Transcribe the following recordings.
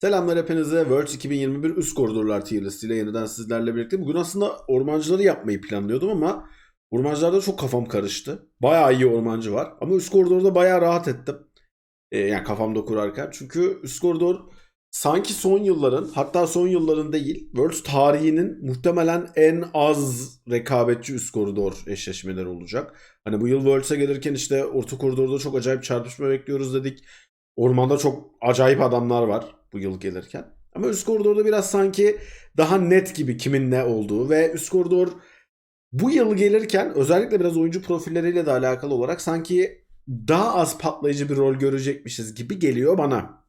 Selamlar hepinize. Worlds 2021 üst koridorlar tier listiyle yeniden sizlerle birlikte. Bugün aslında ormancıları yapmayı planlıyordum ama ormancılarda çok kafam karıştı. Bayağı iyi ormancı var ama üst koridorda bayağı rahat ettim. Ee, yani kafamda kurarken. Çünkü üst koridor sanki son yılların hatta son yılların değil Worlds tarihinin muhtemelen en az rekabetçi üst koridor eşleşmeleri olacak. Hani bu yıl Worlds'e gelirken işte orta koridorda çok acayip çarpışma bekliyoruz dedik. Ormanda çok acayip adamlar var bu yıl gelirken. Ama üst koridorda biraz sanki daha net gibi kimin ne olduğu ve üst koridor bu yıl gelirken özellikle biraz oyuncu profilleriyle de alakalı olarak sanki daha az patlayıcı bir rol görecekmişiz gibi geliyor bana.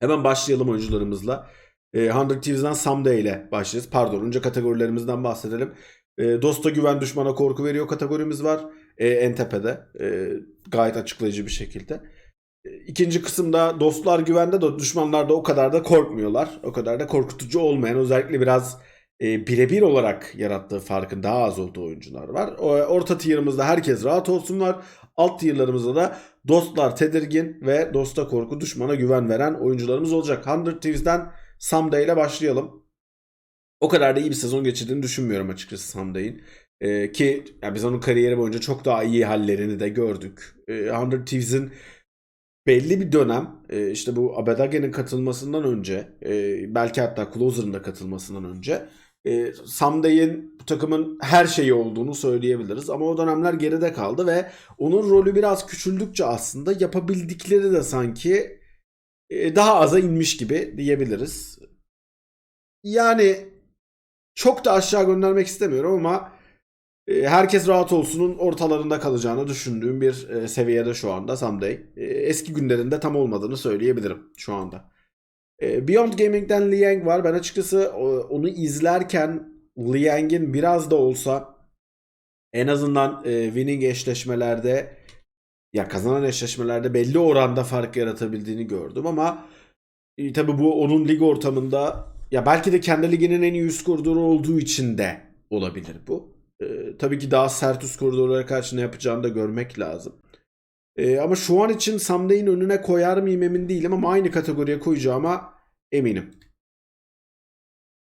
Hemen başlayalım oyuncularımızla. E, 100 Thieves'den Someday ile başlayacağız. Pardon önce kategorilerimizden bahsedelim. E, dosta güven düşmana korku veriyor kategorimiz var. E, en tepede. Gayet açıklayıcı bir şekilde. İkinci kısımda dostlar güvende de düşmanlar da o kadar da korkmuyorlar. O kadar da korkutucu olmayan özellikle biraz e, birebir olarak yarattığı farkın daha az olduğu oyuncular var. O, orta tier'ımızda herkes rahat olsunlar. Alt tier'larımızda da dostlar tedirgin ve dosta korku düşmana güven veren oyuncularımız olacak. 100 Thieves'den Someday ile başlayalım. O kadar da iyi bir sezon geçirdiğini düşünmüyorum açıkçası Someday'in. E, ki yani biz onun kariyeri boyunca çok daha iyi hallerini de gördük. E, 100 Thieves'in belli bir dönem e, işte bu Abedage'nin katılmasından önce e, belki hatta Closer'ın da katılmasından önce e, Samday'in bu takımın her şeyi olduğunu söyleyebiliriz. Ama o dönemler geride kaldı ve onun rolü biraz küçüldükçe aslında yapabildikleri de sanki daha aza inmiş gibi diyebiliriz. Yani çok da aşağı göndermek istemiyorum ama herkes rahat olsunun ortalarında kalacağını düşündüğüm bir e, seviyede şu anda Someday. E, Eski günlerinde tam olmadığını söyleyebilirim şu anda. E, Beyond Gaming'den Liang var. Ben açıkçası onu izlerken Liang'in biraz da olsa en azından e, winning eşleşmelerde ya kazanan eşleşmelerde belli oranda fark yaratabildiğini gördüm ama e, tabii bu onun lig ortamında ya belki de kendi liginin en iyi üst koridoru olduğu için de olabilir bu. Ee, tabii ki daha sert üst koridorlara karşı ne yapacağını da görmek lazım. Ee, ama şu an için Samday'ın önüne koyar mıyım emin değilim ama aynı kategoriye koyacağıma eminim.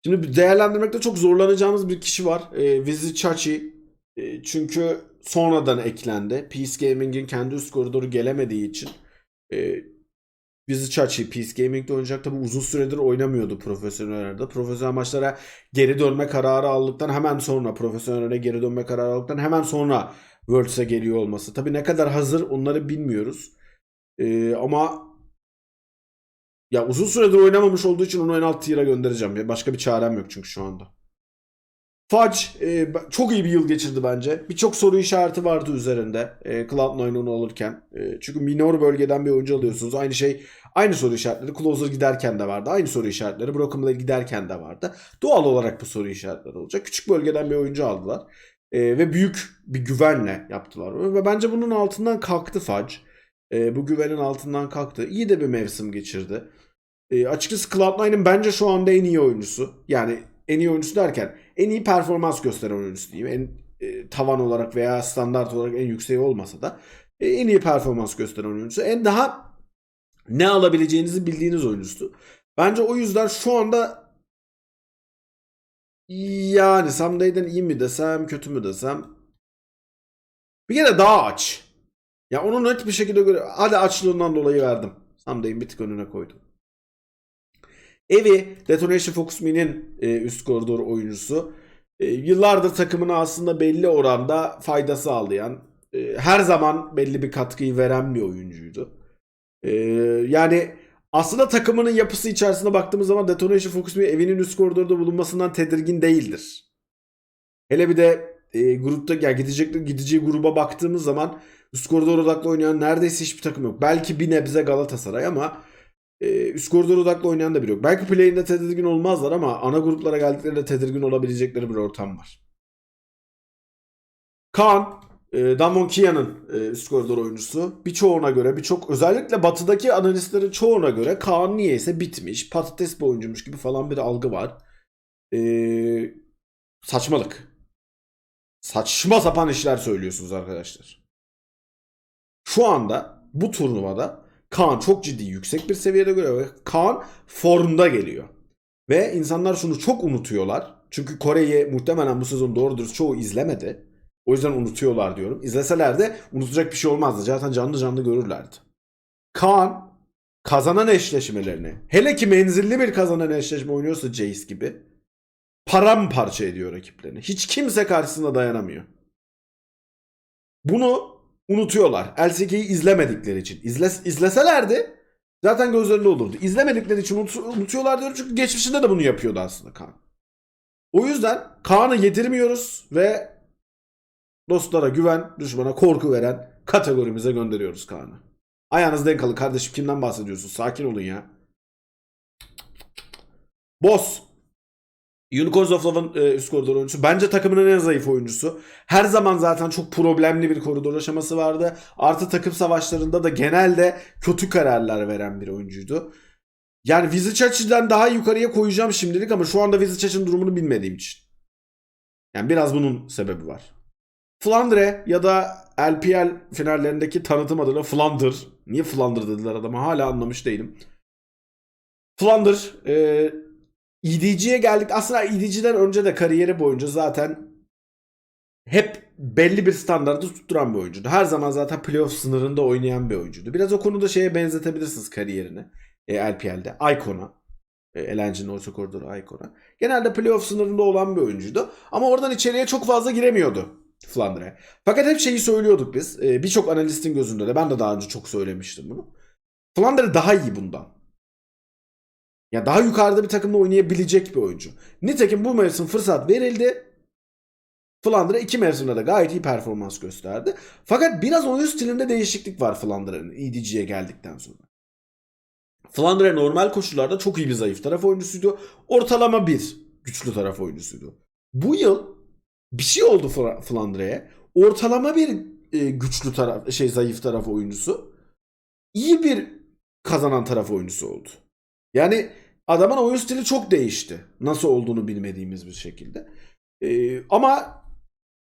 Şimdi değerlendirmekte çok zorlanacağımız bir kişi var. Ee, Vizi Chachi. Ee, çünkü sonradan eklendi. Peace Gaming'in kendi üst koridoru gelemediği için. E, Vizi Chachi Peace Gaming'de oynayacak tabi uzun süredir oynamıyordu profesyonellerde. Profesyonel maçlara geri dönme kararı aldıktan hemen sonra profesyonele geri dönme kararı aldıktan hemen sonra Worlds'e geliyor olması. Tabi ne kadar hazır onları bilmiyoruz. Ee, ama ya uzun süredir oynamamış olduğu için onu en alt tier'a göndereceğim. Başka bir çarem yok çünkü şu anda. Fudge e, çok iyi bir yıl geçirdi bence. Birçok soru işareti vardı üzerinde e, Cloud9 onu alırken. E, çünkü minor bölgeden bir oyuncu alıyorsunuz. Aynı şey aynı soru işaretleri Closer giderken de vardı. Aynı soru işaretleri Broken Blade giderken de vardı. Doğal olarak bu soru işaretleri olacak. Küçük bölgeden bir oyuncu aldılar. E, ve büyük bir güvenle yaptılar. Ve bence bunun altından kalktı Fudge. E, bu güvenin altından kalktı. İyi de bir mevsim geçirdi. E, açıkçası Cloud9'ın bence şu anda en iyi oyuncusu. Yani en iyi oyuncusu derken en iyi performans gösteren oyuncusu diyeyim. En e, tavan olarak veya standart olarak en yükseği olmasa da e, en iyi performans gösteren oyuncusu. En daha ne alabileceğinizi bildiğiniz oyuncusu. Bence o yüzden şu anda yani Samday'den iyi mi desem kötü mü desem bir kere daha aç. Ya onu net bir şekilde göre hadi açlığından dolayı verdim. Samday'ın bir tık önüne koydum. Evi Detonation Focus Me'nin e, üst koridor oyuncusu. E, yıllardır takımına aslında belli oranda fayda sağlayan, e, her zaman belli bir katkıyı veren bir oyuncuydu. E, yani aslında takımının yapısı içerisinde baktığımız zaman Detonation Focus Me evinin üst koridorda bulunmasından tedirgin değildir. Hele bir de e, grupta yani gidecek gideceği gruba baktığımız zaman üst koridor odaklı oynayan neredeyse hiçbir takım yok. Belki bir nebze Galatasaray ama e, üst koridor odaklı oynayan da biri yok. Belki play'inde tedirgin olmazlar ama ana gruplara geldiklerinde tedirgin olabilecekleri bir ortam var. Kaan, e, Damwon Kia'nın e, üst koridor oyuncusu. Birçoğuna göre, birçok özellikle batıdaki analistlerin çoğuna göre Kaan niyeyse bitmiş, patates bir oyuncuymuş gibi falan bir algı var. E, saçmalık. Saçma sapan işler söylüyorsunuz arkadaşlar. Şu anda bu turnuvada Kaan çok ciddi yüksek bir seviyede görüyor ve Kaan formda geliyor. Ve insanlar şunu çok unutuyorlar. Çünkü Kore'yi muhtemelen bu sezon doğru dürüst çoğu izlemedi. O yüzden unutuyorlar diyorum. İzleseler de unutacak bir şey olmazdı. Zaten canlı canlı görürlerdi. Kaan kazanan eşleşmelerini hele ki menzilli bir kazanan eşleşme oynuyorsa Jace gibi paramparça ediyor rakiplerini. Hiç kimse karşısında dayanamıyor. Bunu unutuyorlar. LCK'yi izlemedikleri için. İzle, izleselerdi zaten gözlerinde olurdu. İzlemedikleri için unut- unutuyorlar diyorum çünkü geçmişinde de bunu yapıyordu aslında Kaan. O yüzden Kaan'ı yedirmiyoruz ve dostlara güven, düşmana korku veren kategorimize gönderiyoruz Kaan'ı. Ayağınız denk alın kardeşim kimden bahsediyorsun? Sakin olun ya. Boss. Unicorns of Love'ın e, üst koridor oyuncusu. Bence takımının en zayıf oyuncusu. Her zaman zaten çok problemli bir koridor aşaması vardı. Artı takım savaşlarında da genelde kötü kararlar veren bir oyuncuydu. Yani Vizicac'den daha yukarıya koyacağım şimdilik ama şu anda Vizicac'ın durumunu bilmediğim için. Yani biraz bunun sebebi var. Flandre ya da LPL finallerindeki tanıtım adına Flander. Niye Flander dediler adama hala anlamış değilim. Flander e, EDG'ye geldik. Aslında EDG'den önce de kariyeri boyunca zaten hep belli bir standartı tutturan bir oyuncuydu. Her zaman zaten playoff sınırında oynayan bir oyuncuydu. Biraz o konuda şeye benzetebilirsiniz kariyerini. E, LPL'de. Icon'a. E, Elence'nin orta koridoru Icon'a. Genelde playoff sınırında olan bir oyuncuydu. Ama oradan içeriye çok fazla giremiyordu Flandre. Fakat hep şeyi söylüyorduk biz. E, Birçok analistin gözünde de ben de daha önce çok söylemiştim bunu. Flandre daha iyi bundan. Ya daha yukarıda bir takımda oynayabilecek bir oyuncu. Nitekim bu mevsim fırsat verildi. Flandre iki mevsimde de gayet iyi performans gösterdi. Fakat biraz oyun stilinde değişiklik var Flandre'nin EDG'ye geldikten sonra. Flandre normal koşullarda çok iyi bir zayıf taraf oyuncusuydu. Ortalama bir güçlü taraf oyuncusuydu. Bu yıl bir şey oldu Flandre'ye. Ortalama bir e, güçlü taraf şey zayıf taraf oyuncusu iyi bir kazanan taraf oyuncusu oldu. Yani adamın oyun stili çok değişti. Nasıl olduğunu bilmediğimiz bir şekilde. Ee, ama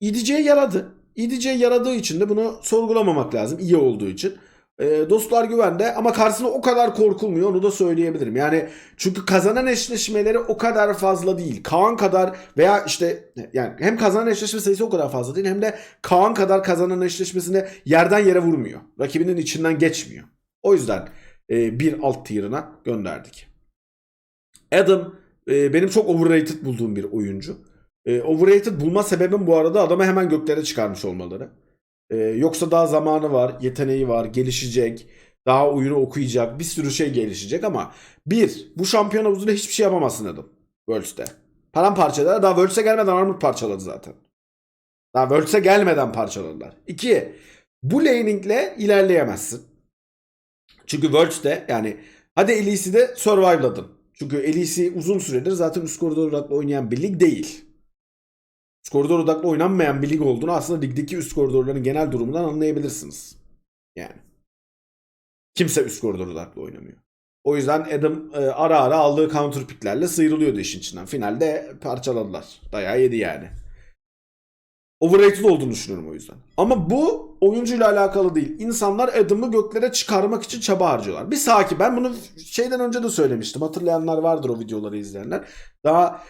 EDC'ye yaradı. EDC'ye yaradığı için de bunu sorgulamamak lazım. iyi olduğu için. Ee, dostlar güvende ama karşısında o kadar korkulmuyor onu da söyleyebilirim. Yani çünkü kazanan eşleşmeleri o kadar fazla değil. Kaan kadar veya işte yani hem kazanan eşleşme sayısı o kadar fazla değil hem de Kaan kadar kazanan eşleşmesine yerden yere vurmuyor. Rakibinin içinden geçmiyor. O yüzden e, bir alt tier'ına gönderdik. Adam e, benim çok overrated bulduğum bir oyuncu. E, overrated bulma sebebim bu arada adamı hemen göklere çıkarmış olmaları. Yoksa daha zamanı var, yeteneği var, gelişecek, daha oyunu okuyacak, bir sürü şey gelişecek ama bir, bu şampiyon havuzunda hiçbir şey yapamazsın Adam. Worlds'te. Paramparçalar daha Worlds'e gelmeden armut parçaladı zaten. Daha Worlds'e gelmeden parçaladılar. İki, bu laningle ilerleyemezsin. Çünkü Worlds'te yani hadi Elise'i survive'ladın. Çünkü Elise uzun süredir zaten üst koridor odaklı oynayan bir lig değil. Üst koridor odaklı oynanmayan bir lig olduğunu aslında ligdeki üst koridorların genel durumundan anlayabilirsiniz. Yani. Kimse üst koridor odaklı oynamıyor. O yüzden Adam e, ara ara aldığı counter picklerle sıyrılıyordu işin içinden. Finalde parçaladılar. Dayağı yedi yani. Overrated olduğunu düşünüyorum o yüzden. Ama bu oyuncuyla alakalı değil. İnsanlar Adam'ı göklere çıkarmak için çaba harcıyorlar. Bir sakin. Ben bunu şeyden önce de söylemiştim. Hatırlayanlar vardır o videoları izleyenler. Daha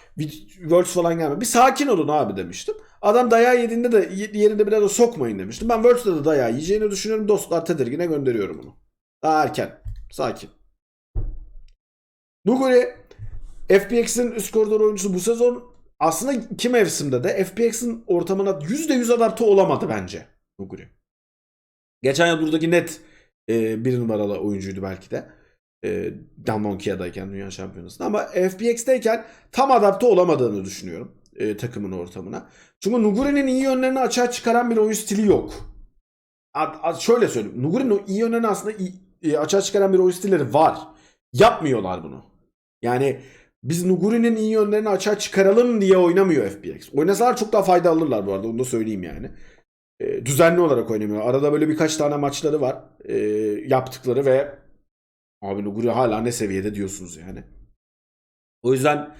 Worlds falan gelmedi. Bir sakin olun abi demiştim. Adam dayağı yediğinde de yerinde biraz da sokmayın demiştim. Ben Worlds'te de dayağı yiyeceğini düşünüyorum. Dostlar tedirgine gönderiyorum onu. Daha erken. Sakin. Nuguri FPX'in üst koridor oyuncusu bu sezon aslında iki mevsimde de FPX'in ortamına %100 adapte olamadı bence Nuguri. Geçen yıl buradaki net e, bir numaralı oyuncuydu belki de. E, Damonkia'dayken dünya şampiyonasında ama FPX'teyken tam adapte olamadığını düşünüyorum e, takımın ortamına. Çünkü Nuguri'nin iyi yönlerini açığa çıkaran bir oyun stili yok. Ad, ad- şöyle söyleyeyim. Nuguri'nin iyi yönlerini aslında e, açığa çıkaran bir oyun stilleri var. Yapmıyorlar bunu. Yani biz Nuguri'nin iyi yönlerini açığa çıkaralım diye oynamıyor FPX. Oynasalar çok daha fayda alırlar bu arada onu da söyleyeyim yani. E, düzenli olarak oynamıyor. Arada böyle birkaç tane maçları var e, yaptıkları ve abi Nuguri hala ne seviyede diyorsunuz yani. O yüzden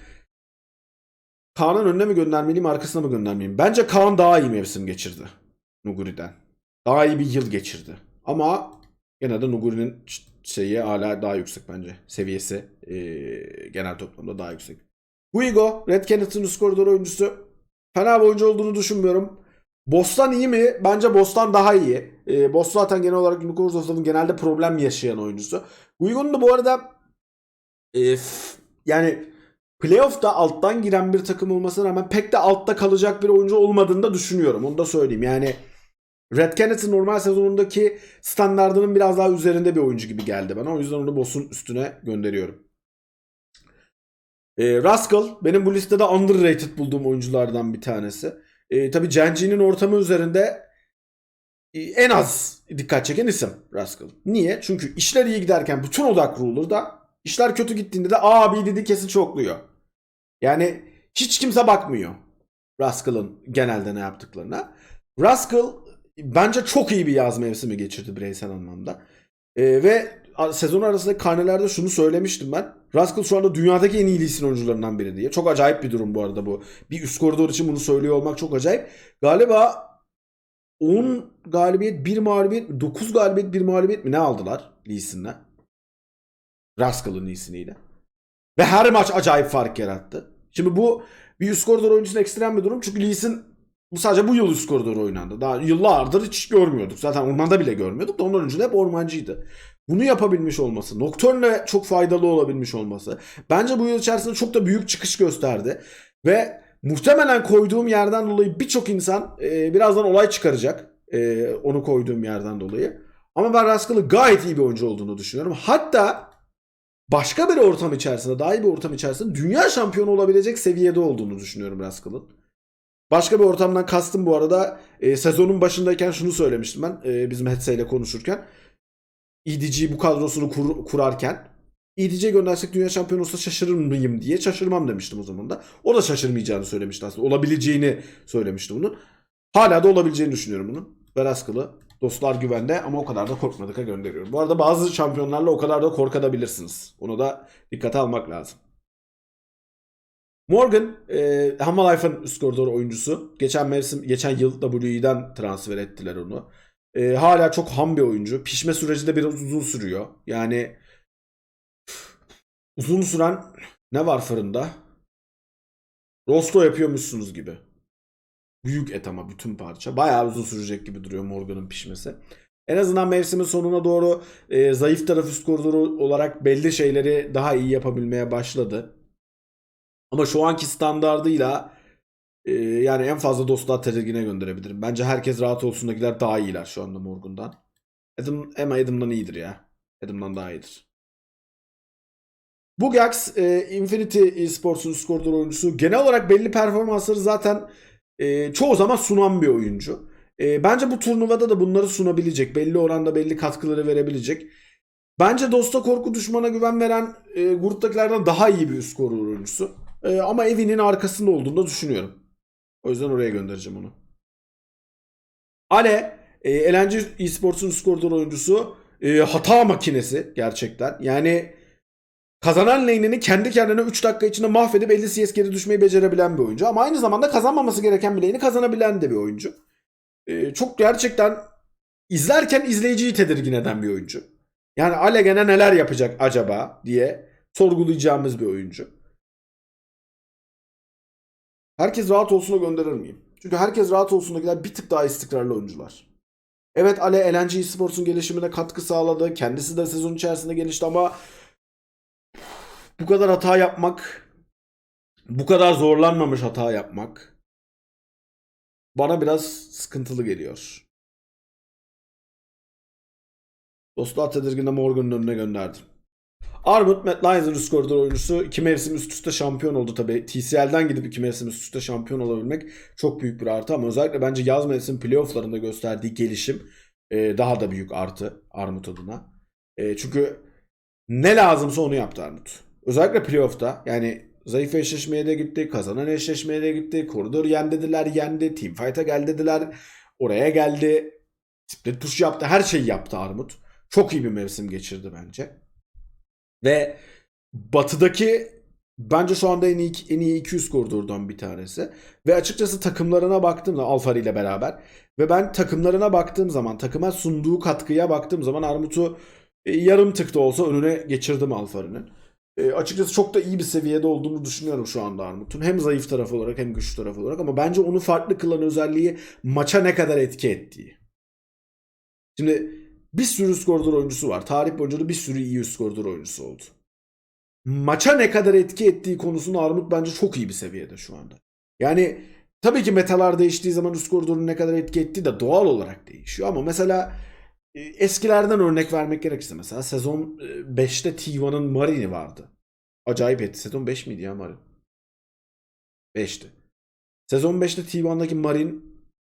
Kaan'ın önüne mi göndermeliyim arkasına mı göndermeliyim? Bence Kaan daha iyi mevsim geçirdi Nuguri'den. Daha iyi bir yıl geçirdi. Ama gene de Nuguri'nin şeyi hala daha yüksek bence. Seviyesi e, genel toplamda daha yüksek. Guigo, Red Canids'in üst koridor oyuncusu. Fena bir oyuncu olduğunu düşünmüyorum. Bostan iyi mi? Bence Bostan daha iyi. E, Boss zaten genel olarak Unicorns Off'ların genelde problem yaşayan oyuncusu. Guigo'nun da bu arada e, f- yani playoff'ta alttan giren bir takım olmasına rağmen pek de altta kalacak bir oyuncu olmadığını da düşünüyorum. Onu da söyleyeyim. Yani Red Canids'in normal sezonundaki standardının biraz daha üzerinde bir oyuncu gibi geldi bana. O yüzden onu Boss'un üstüne gönderiyorum. E, Rascal benim bu listede underrated bulduğum oyunculardan bir tanesi. E, tabii Genji'nin ortamı üzerinde e, en az dikkat çeken isim Rascal. Niye? Çünkü işler iyi giderken bütün odak ruler'da işler kötü gittiğinde de abi dedi kesin çokluyor. Yani hiç kimse bakmıyor Rascal'ın genelde ne yaptıklarına. Rascal bence çok iyi bir yaz mevsimi geçirdi bireysel anlamda. E, ve sezon arasındaki karnelerde şunu söylemiştim ben. Rascal şu anda dünyadaki en iyi Lee Sin oyuncularından biri diye. Çok acayip bir durum bu arada bu. Bir üst koridor için bunu söylüyor olmak çok acayip. Galiba 10 galibiyet, 1 mağlubiyet, 9 galibiyet, 1 mağlubiyet mi ne aldılar Lee Sin'le? Rascal'ın Lee Sin'iyle. Ve her maç acayip fark yarattı. Şimdi bu bir üst koridor oyuncusunun ekstrem bir durum. Çünkü Lee Sin bu sadece bu yıl üst koridor oynandı. Daha yıllardır hiç görmüyorduk. Zaten ormanda bile görmüyorduk da ondan önce de hep ormancıydı. Bunu yapabilmiş olması, Nocturne'le çok faydalı olabilmiş olması. Bence bu yıl içerisinde çok da büyük çıkış gösterdi. Ve muhtemelen koyduğum yerden dolayı birçok insan e, birazdan olay çıkaracak. e, onu koyduğum yerden dolayı. Ama ben Rascal'ı gayet iyi bir oyuncu olduğunu düşünüyorum. Hatta başka bir ortam içerisinde, daha iyi bir ortam içerisinde dünya şampiyonu olabilecek seviyede olduğunu düşünüyorum Rascal'ın. Başka bir ortamdan kastım bu arada e, sezonun başındayken şunu söylemiştim ben e, bizim Hetse ile konuşurken. EDG bu kadrosunu kur- kurarken EDG'ye göndersek dünya şampiyonu olsa şaşırır mıyım diye şaşırmam demiştim o zaman da. O da şaşırmayacağını söylemişti aslında. Olabileceğini söylemişti bunun. Hala da olabileceğini düşünüyorum bunun. Veraskalı dostlar güvende ama o kadar da korkmadık'a gönderiyorum. Bu arada bazı şampiyonlarla o kadar da korkabilirsiniz. Onu da dikkate almak lazım. Morgan, e, Hamalife'ın üst koridor oyuncusu. Geçen mevsim, geçen yıl WE'den transfer ettiler onu. E, hala çok ham bir oyuncu. Pişme süreci de biraz uzun sürüyor. Yani uzun süren ne var fırında? Rosto yapıyormuşsunuz gibi. Büyük et ama bütün parça. Bayağı uzun sürecek gibi duruyor Morgan'ın pişmesi. En azından mevsimin sonuna doğru e, zayıf taraf üst koridoru olarak belli şeyleri daha iyi yapabilmeye başladı. Ama şu anki standardıyla e, yani en fazla dostluğa tedirgine gönderebilirim. Bence herkes rahat olsundakiler daha iyiler şu anda Morgan'dan. Adam, ama Adam'dan iyidir ya. Adam'dan daha iyidir. Bugax, e, Infinity Esports'un üst koridor oyuncusu. Genel olarak belli performansları zaten e, çoğu zaman sunan bir oyuncu. E, bence bu turnuvada da bunları sunabilecek. Belli oranda belli katkıları verebilecek. Bence dosta korku düşmana güven veren e, gruptakilerden daha iyi bir koridor oyuncusu. E, ama evinin arkasında olduğunu da düşünüyorum. O yüzden oraya göndereceğim onu. Ale, Elenci Esports'un üst koridor oyuncusu. E, hata makinesi gerçekten. Yani kazanan lane'ini kendi kendine 3 dakika içinde mahvedip 50 CS geri düşmeyi becerebilen bir oyuncu. Ama aynı zamanda kazanmaması gereken bir lane'i kazanabilen de bir oyuncu. E, çok gerçekten izlerken izleyiciyi tedirgin eden bir oyuncu. Yani Ale gene neler yapacak acaba diye sorgulayacağımız bir oyuncu. Herkes rahat olsuna gönderir miyim? Çünkü herkes rahat olsundakiler bir tık daha istikrarlı oyuncular. Evet Ale LNG Esports'un gelişimine katkı sağladı. Kendisi de sezon içerisinde gelişti ama bu kadar hata yapmak, bu kadar zorlanmamış hata yapmak bana biraz sıkıntılı geliyor. Dostlar tedirginde Morgan'ın önüne gönderdim. Armut üst koridor oyuncusu. iki mevsim üst üste şampiyon oldu tabi. TCL'den gidip iki mevsim üst üste şampiyon olabilmek çok büyük bir artı ama özellikle bence yaz mevsim playofflarında gösterdiği gelişim e, daha da büyük artı Armut adına. E, çünkü ne lazımsa onu yaptı Armut. Özellikle playoff'ta yani zayıf eşleşmeye de gitti, kazanan eşleşmeye de gitti, koridor yen dediler, yendi, teamfight'a gel dediler, oraya geldi, split push yaptı, her şeyi yaptı Armut. Çok iyi bir mevsim geçirdi bence. Ve batıdaki bence şu anda en iyi, en iyi 200 koridordan bir tanesi. Ve açıkçası takımlarına baktığımda Alfari ile beraber ve ben takımlarına baktığım zaman takıma sunduğu katkıya baktığım zaman Armut'u E, yarım tık da olsa önüne geçirdim Alfarin'in. E, açıkçası çok da iyi bir seviyede olduğunu düşünüyorum şu anda Armut'un. Hem zayıf tarafı olarak hem güçlü tarafı olarak ama bence onu farklı kılan özelliği maça ne kadar etki ettiği. Şimdi bir sürü üst koridor oyuncusu var. Tarih boyunca da bir sürü iyi üst koridor oyuncusu oldu. Maça ne kadar etki ettiği konusunda Armut bence çok iyi bir seviyede şu anda. Yani tabii ki metalar değiştiği zaman üst ne kadar etki ettiği de doğal olarak değişiyor ama mesela e, eskilerden örnek vermek gerekirse mesela sezon 5'te T1'ın Marin'i vardı. Acayip etti. Sezon 5 miydi ya Marin? 5'ti. Sezon 5'te T1'daki Marin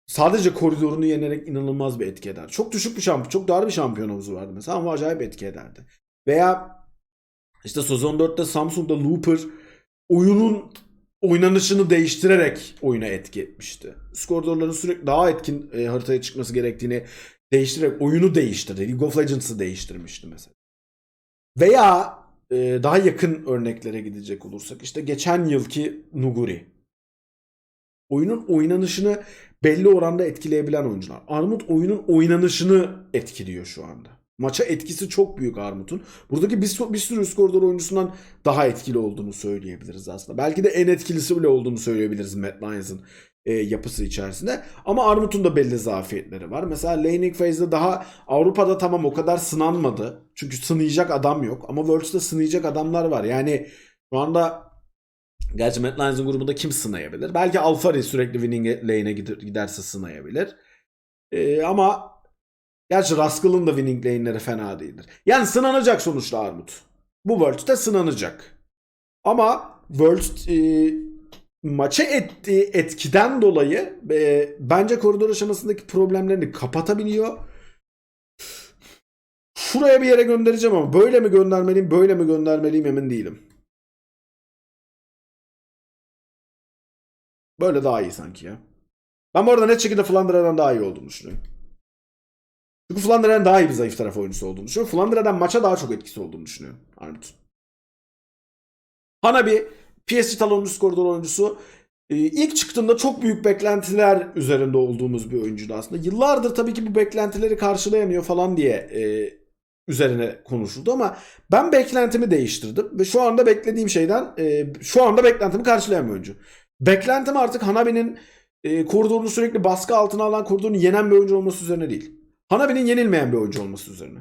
sadece koridorunu yenerek inanılmaz bir etki eder. Çok düşük bir şampiyon, çok dar bir şampiyon vardı mesela ama acayip etki ederdi. Veya işte sezon 4'te Samsung'da Looper oyunun oynanışını değiştirerek oyuna etki etmişti. Üst koridorların sürekli daha etkin e, haritaya çıkması gerektiğini değiştirerek oyunu değiştirdi. League of Legends'ı değiştirmişti mesela. Veya e, daha yakın örneklere gidecek olursak işte geçen yılki Nuguri. Oyunun oynanışını belli oranda etkileyebilen oyuncular. Armut oyunun oynanışını etkiliyor şu anda. Maça etkisi çok büyük Armut'un. Buradaki bir, bir sürü üst koridor oyuncusundan daha etkili olduğunu söyleyebiliriz aslında. Belki de en etkilisi bile olduğunu söyleyebiliriz Matt Lyons'ın e, yapısı içerisinde. Ama Armut'un da belli zafiyetleri var. Mesela laning phase'de daha Avrupa'da tamam o kadar sınanmadı. Çünkü sınayacak adam yok. Ama Worlds'te sınayacak adamlar var. Yani şu anda Gerçi Matt Lyons'ın grubunda kim sınayabilir? Belki Alfari sürekli winning lane'e gider- giderse sınayabilir. Ee, ama gerçi Rascal'ın da winning lane'leri fena değildir. Yani sınanacak sonuçta Armut. Bu Worlds'te sınanacak. Ama Worlds e, maça ettiği etkiden dolayı e, bence koridor aşamasındaki problemlerini kapatabiliyor. Şuraya bir yere göndereceğim ama böyle mi göndermeliyim, böyle mi göndermeliyim emin değilim. Böyle daha iyi sanki ya. Ben bu arada net şekilde Flandra'dan daha iyi olduğunu düşünüyorum. Çünkü Flandra'dan daha iyi bir zayıf taraf oyuncusu olduğunu düşünüyorum. Flandra'dan maça daha çok etkisi olduğunu düşünüyorum Armut. Hanabi PSG talon üst koridor oyuncusu. Ee, ilk çıktığında çok büyük beklentiler üzerinde olduğumuz bir oyuncuydu aslında. Yıllardır tabii ki bu beklentileri karşılayamıyor falan diye e, üzerine konuşuldu ama ben beklentimi değiştirdim ve şu anda beklediğim şeyden e, şu anda beklentimi karşılayan oyuncu. Beklentim artık Hanabi'nin e, koridorunu sürekli baskı altına alan koridorunu yenen bir oyuncu olması üzerine değil. Hanabi'nin yenilmeyen bir oyuncu olması üzerine.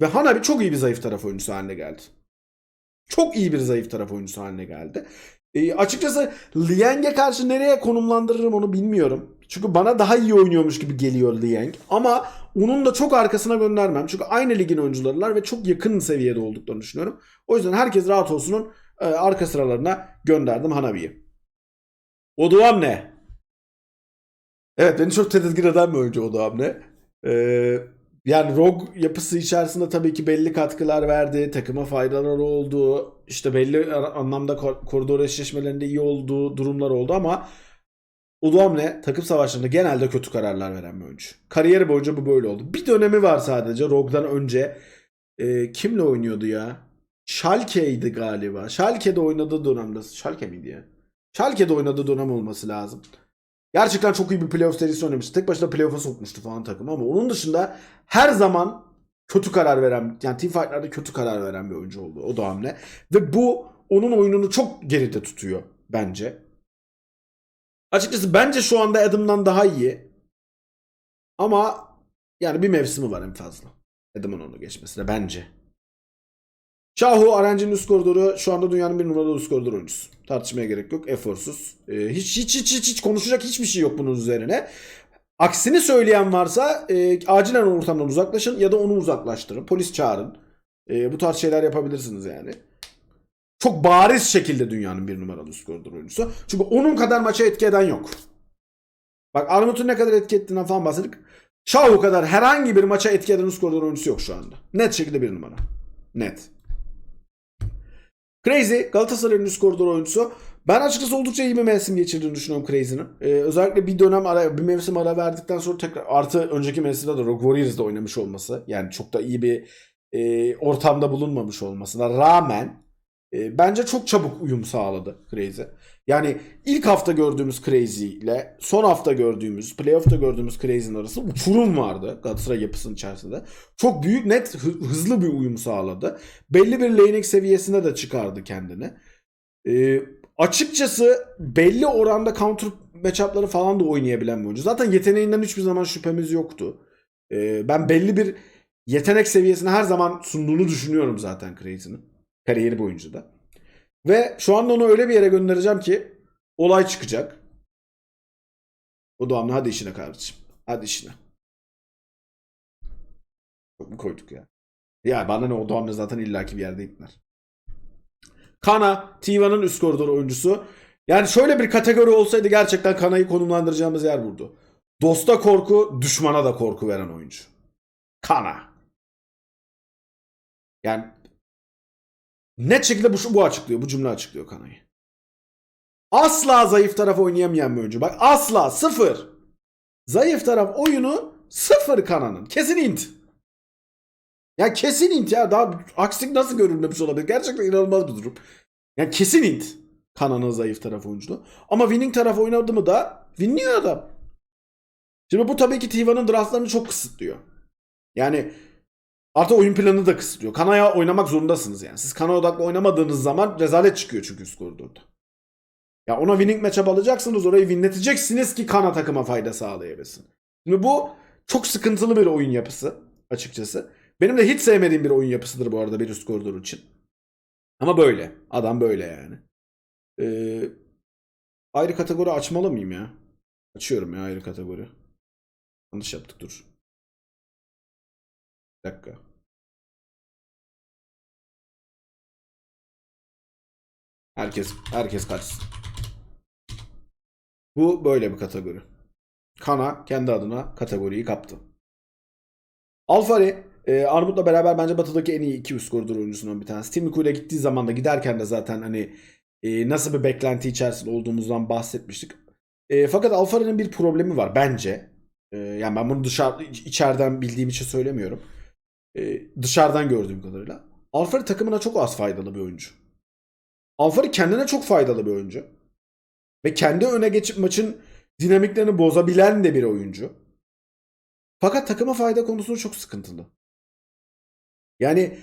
Ve Hanabi çok iyi bir zayıf taraf oyuncusu haline geldi. Çok iyi bir zayıf taraf oyuncusu haline geldi. E, açıkçası Liang'e karşı nereye konumlandırırım onu bilmiyorum. Çünkü bana daha iyi oynuyormuş gibi geliyor Liang. Ama onun da çok arkasına göndermem. Çünkü aynı ligin oyuncularılar ve çok yakın seviyede olduklarını düşünüyorum. O yüzden herkes rahat olsunun e, arka sıralarına gönderdim Hanabi'yi. O duam ne? Evet beni çok tedirgin eden bir oyuncu o duam ne? Ee, yani Rogue yapısı içerisinde tabii ki belli katkılar verdi. Takıma faydaları oldu. İşte belli anlamda kor- koridor eşleşmelerinde iyi olduğu durumlar oldu ama Udomne takım savaşlarında genelde kötü kararlar veren bir oyuncu. Kariyeri boyunca bu böyle oldu. Bir dönemi var sadece Rogue'dan önce. Ee, kimle oynuyordu ya? Schalke'ydi galiba. Schalke'de oynadığı dönemde. Schalke miydi ya? Schalke'de oynadığı dönem olması lazım. Gerçekten çok iyi bir playoff serisi oynamıştı. Tek başına playoff'a sokmuştu falan takım ama onun dışında her zaman kötü karar veren, yani team fight'larda kötü karar veren bir oyuncu oldu o hamle. Ve bu onun oyununu çok geride tutuyor bence. Açıkçası bence şu anda Adam'dan daha iyi. Ama yani bir mevsimi var en fazla. Adam'ın onu geçmesine bence. Şahu Arenc'in üst koridoru şu anda dünyanın bir numaralı üst koridor oyuncusu. Tartışmaya gerek yok. Eforsuz. Ee, hiç, hiç hiç hiç hiç konuşacak hiçbir şey yok bunun üzerine. Aksini söyleyen varsa e, acilen ortamdan uzaklaşın ya da onu uzaklaştırın. Polis çağırın. E, bu tarz şeyler yapabilirsiniz yani. Çok bariz şekilde dünyanın bir numaralı üst koridor oyuncusu. Çünkü onun kadar maça etki eden yok. Bak Armut'un ne kadar etki ettiğinden falan bahsettik. Şahu kadar herhangi bir maça etki eden üst koridor oyuncusu yok şu anda. Net şekilde bir numara. Net. Crazy Galatasaray'ın üst koridor oyuncusu. Ben açıkçası oldukça iyi bir mevsim geçirdiğini düşünüyorum Crazy'nin. Ee, özellikle bir dönem ara, bir mevsim ara verdikten sonra tekrar artı önceki mevsimde de Rogue Warriors'da oynamış olması. Yani çok da iyi bir e, ortamda bulunmamış olmasına rağmen e, bence çok çabuk uyum sağladı Crazy. Yani ilk hafta gördüğümüz Crazy ile son hafta gördüğümüz, playoff'ta gördüğümüz Crazy'nin arasında uçurum vardı Galatasaray yapısının içerisinde. Çok büyük, net, hı- hızlı bir uyum sağladı. Belli bir laning seviyesine de çıkardı kendini. E, açıkçası belli oranda counter matchup'ları falan da oynayabilen bir oyuncu. Zaten yeteneğinden hiçbir zaman şüphemiz yoktu. E, ben belli bir yetenek seviyesini her zaman sunduğunu düşünüyorum zaten Crazy'nin. Kariyeri boyunca da. Ve şu anda onu öyle bir yere göndereceğim ki olay çıkacak. O Doğan'la hadi işine kardeşim. Hadi işine. Çok mu koyduk ya? Ya bana ne o Doğan'la zaten illaki bir yerde ipler. Kana, Tiva'nın üst koridor oyuncusu. Yani şöyle bir kategori olsaydı gerçekten Kana'yı konumlandıracağımız yer burada. Dosta korku, düşmana da korku veren oyuncu. Kana. Yani net şekilde bu, bu açıklıyor. Bu cümle açıklıyor Kana'yı. Asla zayıf taraf oynayamayan bir oyuncu. Bak asla sıfır. Zayıf taraf oyunu sıfır Kana'nın. Kesin int. Ya kesin int ya. Daha aksilik nasıl görülmemiş olabilir? Gerçekten inanılmaz bir durum. Yani kesin int. Kana'nın zayıf taraf oyunculuğu. Ama winning taraf oynadı mı da winliyor adam. Şimdi bu tabii ki Tiva'nın draftlarını çok kısıtlıyor. Yani Artı oyun planını da kısıtlıyor. Kanaya oynamak zorundasınız yani. Siz kana odaklı oynamadığınız zaman rezalet çıkıyor çünkü üst koridorda. Ya ona winning matchup alacaksınız. Orayı winleteceksiniz ki kana takıma fayda sağlayabilsin. Şimdi bu çok sıkıntılı bir oyun yapısı açıkçası. Benim de hiç sevmediğim bir oyun yapısıdır bu arada bir üst koridor için. Ama böyle. Adam böyle yani. Ee, ayrı kategori açmalı mıyım ya? Açıyorum ya ayrı kategori. Yanlış yaptık dur. Dakika. Herkes herkes kaçsın. Bu böyle bir kategori. Kana kendi adına kategoriyi kaptı. Alfari e, Armut'la beraber bence Batı'daki en iyi iki üst koridor oyuncusundan bir tanesi. Tim ile gittiği zaman da giderken de zaten hani e, nasıl bir beklenti içerisinde olduğumuzdan bahsetmiştik. E, fakat Alfari'nin bir problemi var bence. E, yani ben bunu dışarı içeriden bildiğim için söylemiyorum. E, dışarıdan gördüğüm kadarıyla. Alfari takımına çok az faydalı bir oyuncu. Alfari kendine çok faydalı bir oyuncu. Ve kendi öne geçip maçın dinamiklerini bozabilen de bir oyuncu. Fakat takıma fayda konusunda çok sıkıntılı. Yani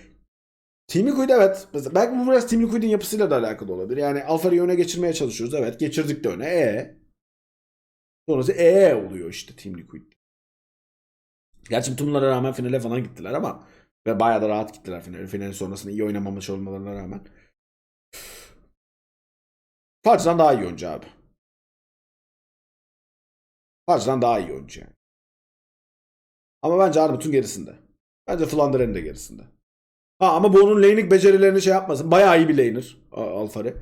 Team Liquid evet. Belki bu biraz Team Liquid'in yapısıyla da alakalı olabilir. Yani Alfa'yı öne geçirmeye çalışıyoruz. Evet geçirdik de öne. E Sonrası ee oluyor işte Team Liquid. Gerçi bütün bunlara rağmen finale falan gittiler ama ve bayağı da rahat gittiler finale. Final sonrasında iyi oynamamış olmalarına rağmen. Fudge'dan daha iyi oyuncu abi. Fudge'dan daha iyi oyuncu yani. Ama bence Armut'un gerisinde. Bence Flander'ın de gerisinde. Ha ama bu onun laning becerilerini şey yapmasın. Bayağı iyi bir laner Alfari.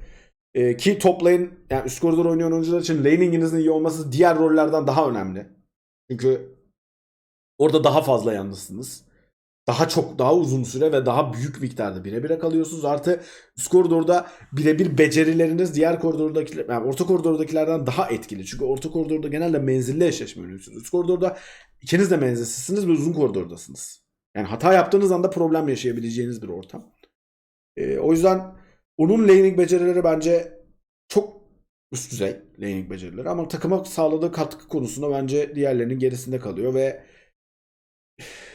Ee, ki top lane yani üst koridor oynayan oyuncular için laninginizin iyi olması diğer rollerden daha önemli. Çünkü orada daha fazla yalnızsınız. Daha çok daha uzun süre ve daha büyük miktarda birebire kalıyorsunuz. Artı üst koridorda birebir becerileriniz diğer koridordakiler yani orta koridordakilerden daha etkili. Çünkü orta koridorda genelde menzilli eşleşme oynuyorsunuz. Üst koridorda ikiniz de menzilsizsiniz ve uzun koridordasınız. Yani hata yaptığınız anda problem yaşayabileceğiniz bir ortam. Ee, o yüzden onun laning becerileri bence çok üst düzey laning becerileri ama takıma sağladığı katkı konusunda bence diğerlerinin gerisinde kalıyor ve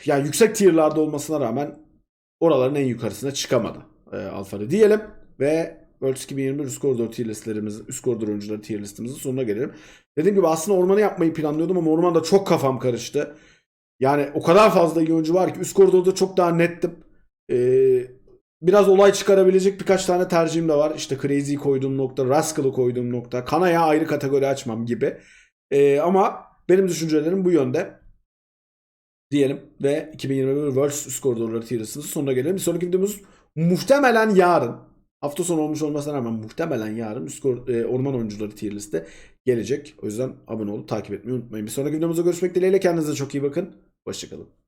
yani yüksek tier'larda olmasına rağmen oraların en yukarısına çıkamadı e, Alfa'da diyelim ve Worlds 2021 üst koridor tier listlerimiz, üst koridor oyuncuları tier listemizin sonuna gelelim. Dediğim gibi aslında ormanı yapmayı planlıyordum ama ormanda çok kafam karıştı. Yani o kadar fazla iyi oyuncu var ki üst koridorda çok daha nettim. Ee, biraz olay çıkarabilecek birkaç tane tercihim de var. İşte Crazy'yi koyduğum nokta, Rascal'ı koyduğum nokta, Kana'ya ayrı kategori açmam gibi. Ee, ama benim düşüncelerim bu yönde diyelim ve 2021 Worlds üst koridorları tier listesinin sonuna gelelim. Bir sonraki videomuz muhtemelen yarın hafta sonu olmuş olmasına rağmen muhtemelen yarın üst kor- e, orman oyuncuları tier liste gelecek. O yüzden abone olup takip etmeyi unutmayın. Bir sonraki videomuzda görüşmek dileğiyle. Kendinize çok iyi bakın. Hoşçakalın.